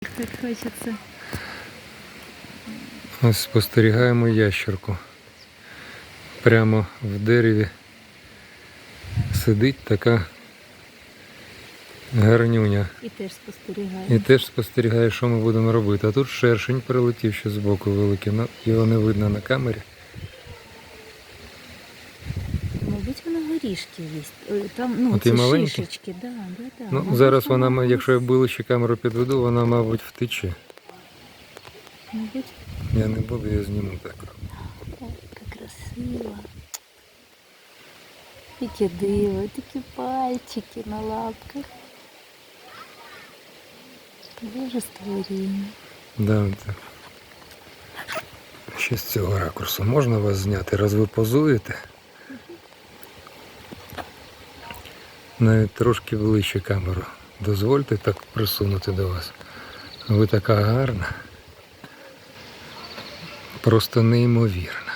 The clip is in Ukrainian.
Так хочеться. Ось спостерігаємо ящерку. Прямо в дереві сидить така гарнюня. І теж спостерігаю. І теж спостерігає, що ми будемо робити. А тут шершень прилетів ще збоку великий, ну його не видно на камері. Мабуть, вона горішки їсть. Там, ну, От ці маленькі? шишечки, да, да, да. Ну, Мабуть, зараз вона, якщо я ближче камеру підведу, вона, мабуть, втече. Мабуть, Я не буду, я зніму так. яка красива. Яке диво, такі пальчики на лапках. Боже створіння. Да, так. Ще з цього ракурсу можна вас зняти, раз ви позуєте. Навіть трошки ближче камеру. Дозвольте так присунути до вас. Ви така гарна. Просто неймовірна.